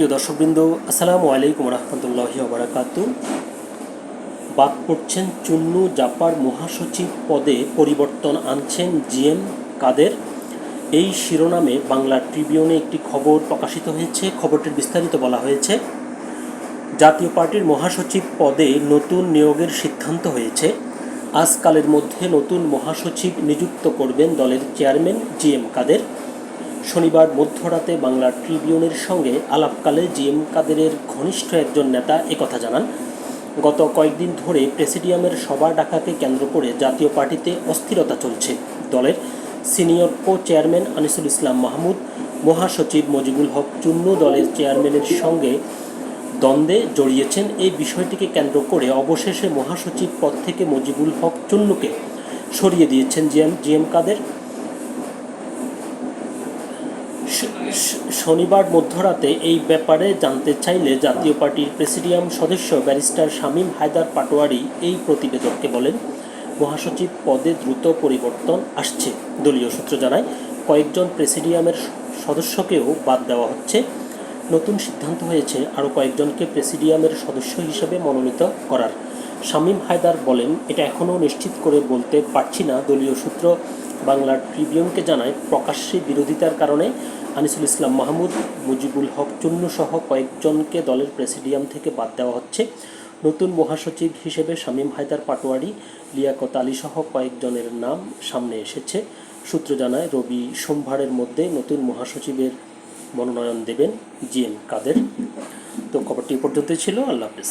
সুপ্রিয় দর্শকবৃন্দ, আসসালামু আলাইকুম রহমতুল্লাহি ওবরাকাত বাদ পড়ছেন চুন্নু জাপার মহাসচিব পদে পরিবর্তন আনছেন জিএম কাদের। এই শিরোনামে বাংলা ট্রিবিউনে একটি খবর প্রকাশিত হয়েছে, খবরটির বিস্তারিত বলা হয়েছে। জাতীয় পার্টির মহাসচিব পদে নতুন নিয়োগের সিদ্ধান্ত হয়েছে। আজকালের মধ্যে নতুন মহাসচিব নিযুক্ত করবেন দলের চেয়ারম্যান জিএম কাদের। শনিবার মধ্যরাতে বাংলা ট্রিবিউনের সঙ্গে আলাপকালে জিএম কাদেরের ঘনিষ্ঠ একজন নেতা একথা জানান। গত কয়েকদিন ধরে প্রেসিডিয়ামের সভা ডাকাকে কেন্দ্র করে জাতীয় পার্টিতে অস্থিরতা চলছে। দলের senior co chairman Anisul Islam Mahmud, মহাসচিব মজিবুল হক চুন্নু দলের চেয়ারম্যানের সঙ্গে দ্বন্দ্বে জড়িয়েছেন এই বিষয়টিকে কেন্দ্র করে অবশেষে মহাসচিব পদ থেকে মজিবুল হক চুন্নুকে সরিয়ে দিয়েছেন জিএম জিএম কাদের। শনিবার মধ্যরাতে এই ব্যাপারে জানতে চাইলে জাতীয় পার্টির প্রেসিডিয়াম সদস্য ব্যারিস্টার শামীম হায়দার পাটোয়ারি এই প্রতিবেদককে বলেন, মহাসচিব পদে দ্রুত পরিবর্তন আসছে। দলীয় সূত্র জানায়, কয়েকজন প্রেসিডিয়ামের সদস্যকেও বাদ দেওয়া হচ্ছে। নতুন সিদ্ধান্ত হয়েছে আরও কয়েকজনকে প্রেসিডিয়ামের সদস্য হিসেবে মনোনীত করার। শামীম হায়দার বলেন, এটা এখনও নিশ্চিত করে বলতে পারছি না। দলীয় সূত্র বাংলা ট্রিবিউনকে জানায়, প্রকাশ্যে বিরোধিতার কারণে আনিসুল ইসলাম মাহমুদ, মুজিবুল হক চুন্নু সহ কয়েকজনকে দলের প্রেসিডিয়াম থেকে বাদ দেওয়া হচ্ছে। নতুন মহাসচিব হিসেবে শামীম হায়দার পাটোয়ারি, লিয়াকত আলী সহ কয়েকজনের নাম সামনে এসেছে। সূত্র জানায়, রবি সোমবারের মধ্যে নতুন মহাসচিবের মনোনয়ন দেবেন জিএম কাদের। তো খবরটি এ পর্যন্তই ছিল। আল্লাহ হাফিজ।